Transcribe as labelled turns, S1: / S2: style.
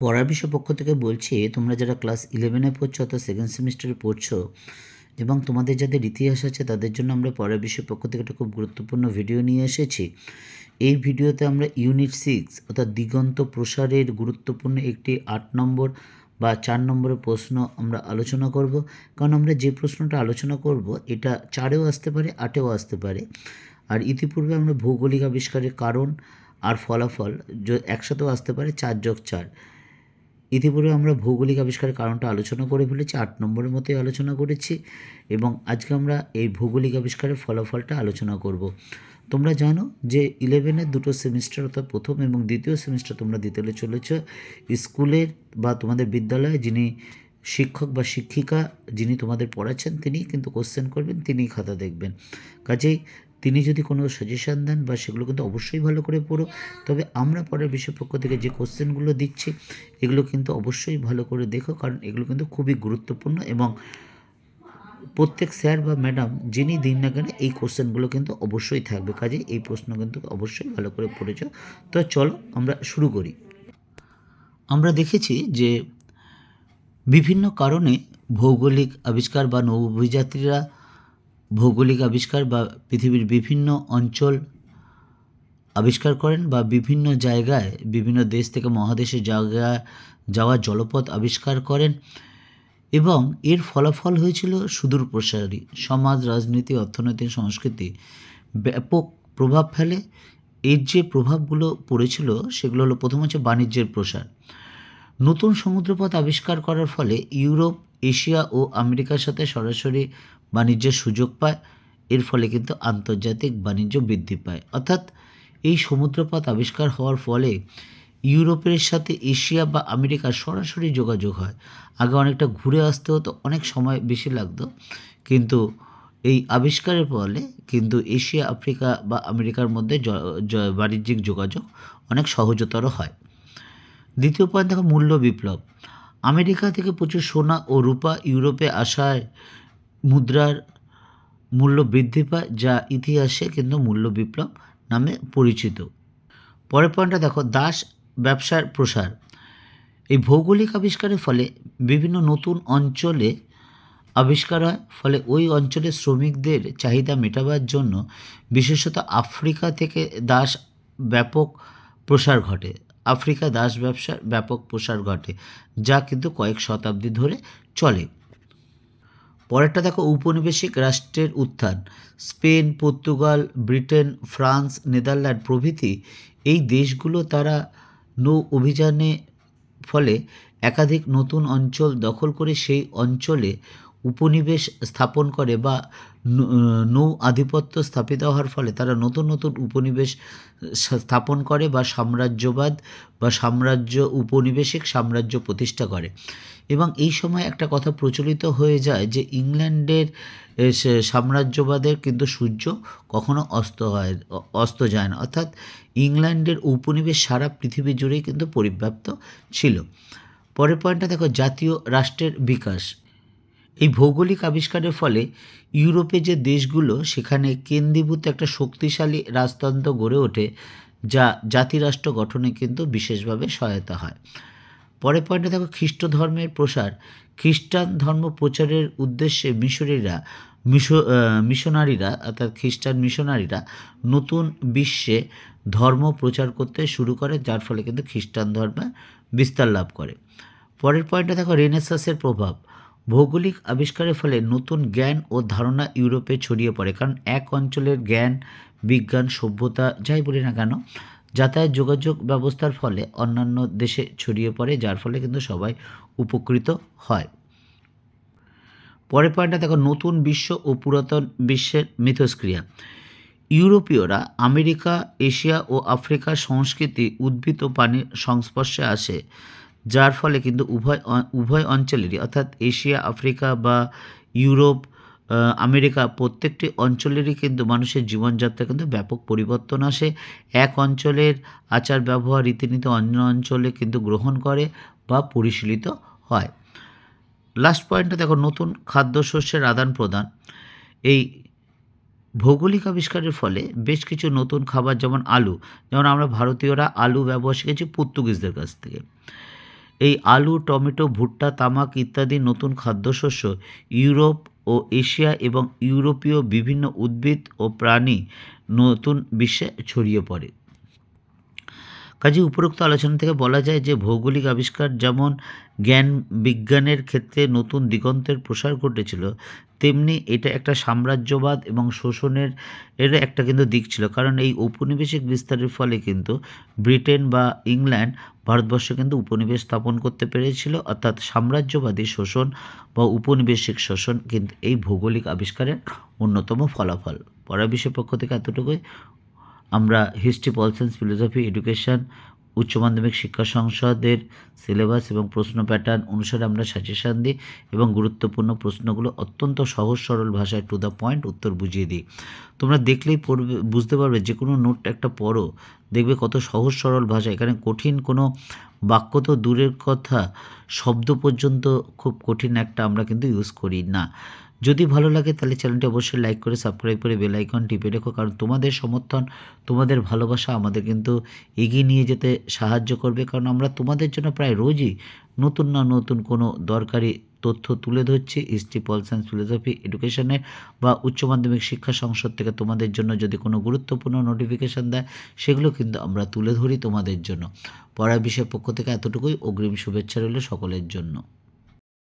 S1: পড়ার বিষয় পক্ষ থেকে বলছি, তোমরা যারা ক্লাস ইলেভেনে পড়ছো অর্থাৎ সেকেন্ড সেমিস্টারে পড়ছো এবং তোমাদের যাদের ইতিহাস আছে, তাদের জন্য আমরা পড়ার বিষয় পক্ষ থেকে একটা খুব গুরুত্বপূর্ণ ভিডিও নিয়ে এসেছি। এই ভিডিওতে আমরা ইউনিট সিক্স অর্থাৎ দিগন্ত প্রসারের গুরুত্বপূর্ণ একটি আট নম্বর বা চার নম্বরের প্রশ্ন আমরা আলোচনা করব। কারণ আমরা যে প্রশ্নটা আলোচনা করব, এটা চারেও আসতে পারে, আটেও আসতে পারে। আর ইতিপূর্বে আমরা ভৌগোলিক আবিষ্কারের কারণ আর ফলাফল একসাথেও আসতে পারে চার যোগ চার। ইতিপূর্বে আমরা ভৌগোলিক আবিষ্কারের কারণটা আলোচনা করে ফেলেছি, আট নম্বরের মতোই আলোচনা করেছি এবং আজকে আমরা এই ভৌগোলিক আবিষ্কারের ফলাফলটা আলোচনা করব। তোমরা জানো যে ইলেভেনের দুটো সেমিস্টার অর্থাৎ প্রথম এবং দ্বিতীয় সেমিস্টার তোমরা দিতে চলেছ স্কুলের বা তোমাদের বিদ্যালয়ে যিনি শিক্ষক বা শিক্ষিকা যিনি তোমাদের পড়াচ্ছেন তিনি কিন্তু কোশ্চেন করবেন, তিনিই খাতা দেখবেন। কাজেই তিনি যদি কোনো সাজেশান দেন বা সেগুলো কিন্তু অবশ্যই ভালো করে পড়ো। তবে আমরা পরের বিষয় পক্ষ থেকে যে কোশ্চেনগুলো দিচ্ছি, এগুলো কিন্তু অবশ্যই ভালো করে দেখো, কারণ এগুলো কিন্তু খুবই গুরুত্বপূর্ণ এবং প্রত্যেক স্যার বা ম্যাডাম যিনি দিন না কেন এই কোশ্চেনগুলো কিন্তু অবশ্যই থাকবে। কাজে এই প্রশ্ন কিন্তু অবশ্যই ভালো করে পড়েছ। তো চলো আমরা শুরু করি। আমরা দেখেছি যে বিভিন্ন কারণে ভৌগোলিক আবিষ্কার বা নৌ অভিযাত্রীরা ভৌগোলিক আবিষ্কার বা পৃথিবীর বিভিন্ন অঞ্চল আবিষ্কার করেন বা বিভিন্ন জায়গায়, বিভিন্ন দেশ থেকে মহাদেশে জায়গায় যাওয়া জলপথ আবিষ্কার করেন এবং এর ফলাফল হয়েছিল সুদূর প্রসারী। সমাজ, রাজনীতি অর্থনৈতিক সংস্কৃতি ব্যাপক প্রভাব ফেলে। এর যে প্রভাবগুলো পড়েছিল সেগুলো হলো প্রথম হচ্ছে বাণিজ্যের প্রসার। নতুন সমুদ্রপথ আবিষ্কার করার ফলে ইউরোপ এশিয়া ও আমেরিকার সাথে সরাসরি বাণিজ্যের সুযোগ পায়। এর ফলে কিন্তু আন্তর্জাতিক বাণিজ্য বৃদ্ধি পায়। অর্থাৎ এই সমুদ্রপথ আবিষ্কার হওয়ার ফলে ইউরোপের সাথে এশিয়া বা আমেরিকার সরাসরি যোগাযোগ হয়। আগে অনেকটা ঘুরে আসতে হতো, অনেক সময় বেশি লাগতো। কিন্তু এই আবিষ্কারের ফলে কিন্তু এশিয়া, আফ্রিকা বা আমেরিকার মধ্যে বাণিজ্যিক যোগাযোগ অনেক সহজতর হয়। দ্বিতীয় পয়েন্ট দেখো, মূল্য বিপ্লব। আমেরিকা থেকে প্রচুর সোনা ও রূপা ইউরোপে আসায় মুদ্রার মূল্য বৃদ্ধি পায়, যা ইতিহাসে কিন্তু মূল্য বিপ্লব নামে পরিচিত। পরের পয়েন্টটা দেখো, দাস ব্যবসার প্রসার। এই ভৌগোলিক আবিষ্কারের ফলে বিভিন্ন নতুন অঞ্চলে আবিষ্কার হয়, ফলে ওই অঞ্চলের শ্রমিকদের চাহিদা মেটাবার জন্য বিশেষত আফ্রিকা থেকে দাস ব্যাপক প্রসার ঘটে। আফ্রিকা দাস ব্যবসার ব্যাপক প্রসার ঘটে, যা কিন্তু কয়েক শতাব্দী ধরে চলে। পরেরটা দেখো উপনিবেশিক রাষ্ট্রের উত্থান। Spain, Portugal, Britain, France, Netherland প্রভৃতি এই দেশগুলো তারা নৌ অভিযানে ফলে একাধিক নতুন অঞ্চল দখল করে সেই অঞ্চলে উপনিবেশ স্থাপন করে বা ন- আধিপত্য স্থাপিত হওয়ার ফলে তারা নতুন নতুন উপনিবেশ স্থাপন করে বা সাম্রাজ্যবাদ বা সাম্রাজ্য উপনিবেশিক সাম্রাজ্য প্রতিষ্ঠা করে। এবং এই সময় একটা কথা প্রচলিত হয়ে যায় যে ইংল্যান্ডের সাম্রাজ্যবাদের কিন্তু সূর্য কখনো অস্ত হয় অস্ত যায় না। অর্থাৎ ইংল্যান্ডের উপনিবেশ সারা পৃথিবী জুড়েই কিন্তু পরিব্যাপ্ত ছিল। পরের পয়েন্টটা দেখো, জাতীয় রাষ্ট্রের বিকাশ। এই ভৌগোলিক আবিষ্কারের ফলে ইউরোপে যে দেশগুলো সেখানে কেন্দ্রীভূত একটা শক্তিশালী রাজতন্ত্র গড়ে ওঠে, যা জাতিরাষ্ট্র গঠনে কিন্তু বিশেষভাবে সহায়তা হয়। পরের পয়েন্টে দেখো খ্রিস্ট ধর্মের প্রসার। খ্রিস্টান ধর্ম প্রচারের উদ্দেশ্যে মিশরীরা, মিশো মিশনারিরা, অর্থাৎ খ্রিস্টান মিশনারিরা নতুন বিশ্বে ধর্ম প্রচার করতে শুরু করে, যার ফলে কিন্তু খ্রিস্টান ধর্মে বিস্তার লাভ করে। পরের পয়েন্টে দেখো রেনেসাসের প্রভাব। ভৌগোলিক আবিষ্কারের ফলে নতুন জ্ঞান ও ধারণা ইউরোপে ছড়িয়ে পড়ে। কারণ এক অঞ্চলের জ্ঞান, বিজ্ঞান, সভ্যতা, যাই বলি না কেন, যাতায়াত যোগাযোগ ব্যবস্থার ফলে অন্যান্য দেশে ছড়িয়ে পড়ে, যার ফলে কিন্তু সবাই উপকৃত হয়। পরের পয়েন্টটা দেখো, নতুন বিশ্ব ও পুরাতন বিশ্বের মিথস্ক্রিয়া। ইউরোপীয়রা আমেরিকা, এশিয়া ও আফ্রিকার সংস্কৃতি উদ্ভিদ ও পানির সংস্পর্শে আসে। যার ফলে কিন্তু উভয় উভয় অঞ্চলেরই, অর্থাৎ এশিয়া, আফ্রিকা বা ইউরোপ আমেরিকা প্রত্যেকটি অঞ্চলেরই কিন্তু মানুষের জীবনযাত্রা কিন্তু ব্যাপক পরিবর্তন আসে। এক অঞ্চলের আচার ব্যবহার রীতিনীতি অন্য অঞ্চলে কিন্তু গ্রহণ করে বা পরিশীলিত হয়। লাস্ট পয়েন্টটা দেখো, নতুন খাদ্যশস্যের আদান প্রদান। এই ভৌগোলিক আবিষ্কারের ফলে বেশ কিছু নতুন খাবার, যেমন আলু, যেমন আমরা ভারতীয়রা আলু ব্যবহার শিখেছি পর্তুগিজদের কাছ থেকে। এই আলু, টমেটো, ভুট্টা, তামাক ইত্যাদি নতুন খাদ্যশস্য ইউরোপ ও এশিয়া এবং ইউরোপীয় বিভিন্ন উদ্ভিদ ও প্রাণী নতুন বিশ্বে ছড়িয়ে পড়ে। কাজে উপরোক্ত আলোচনা থেকে বলা যায় যে ভৌগোলিক আবিষ্কার যেমন জ্ঞান বিজ্ঞানের ক্ষেত্রে নতুন দিগন্তের প্রসার ঘটেছিল, তেমনি এটা একটা সাম্রাজ্যবাদ এবং শোষণের এর একটা কিন্তু দিক ছিল। কারণ এই ঔপনিবেশিক বিস্তারের ফলে কিন্তু ব্রিটেন বা ইংল্যান্ড ভারতবর্ষে কিন্তু উপনিবেশ স্থাপন করতে পেরেছিল, অর্থাৎ সাম্রাজ্যবাদী শোষণ বা উপনিবেশিক শোষণ কিন্তু এই ভৌগোলিক আবিষ্কারের অন্যতম ফলাফল। বিষয় পক্ষ থেকে এতটুকুই। আমরা history pol science philosophy education উচ্চ মাধ্যমিক শিক্ষা সংসদের সিলেবাস এবং প্রশ্ন প্যাটার্ন অনুসারে আমরা সাজেশান দিই এবং গুরুত্বপূর্ণ প্রশ্নগুলো অত্যন্ত সহজ, সরল ভাষায় টু দ্য পয়েন্ট উত্তর বুঝিয়ে দিই। তোমরা দেখলেই পড়বে, বুঝতে পারবে যে কোনো নোট একটা পড়ো, দেখবে কত সহজ, সরল ভাষা। এখানে কঠিন কোনো বাক্য তো দূরের কথা, শব্দ পর্যন্ত খুব কঠিন একটা আমরা কিন্তু ইউজ করি না। যদি ভালো লাগে তাহলে চ্যানেলটি অবশ্যই লাইক করে সাবস্ক্রাইব করে বেল আইকন টিপে রেখো। কারণ তোমাদের সমর্থন, তোমাদের ভালোবাসা আমাদের কিন্তু এগিয়ে নিয়ে যেতে সাহায্য করবে। কারণ আমরা তোমাদের জন্য প্রায় রোজই নতুন না নতুন কোনো দরকারি তথ্য তুলে ধরছি। হিস্ট্রি পল সায়েন্স ফিলোসফি এডুকেশনের বা উচ্চ মাধ্যমিক শিক্ষা সংসদ থেকে তোমাদের জন্য যদি কোনো গুরুত্বপূর্ণ নোটিফিকেশান দেয়, সেগুলো কিন্তু আমরা তুলে ধরি তোমাদের জন্য। পড়ার বিষয়ের পক্ষ থেকে এতটুকুই। অগ্রিম শুভেচ্ছা রইল সকলের জন্য।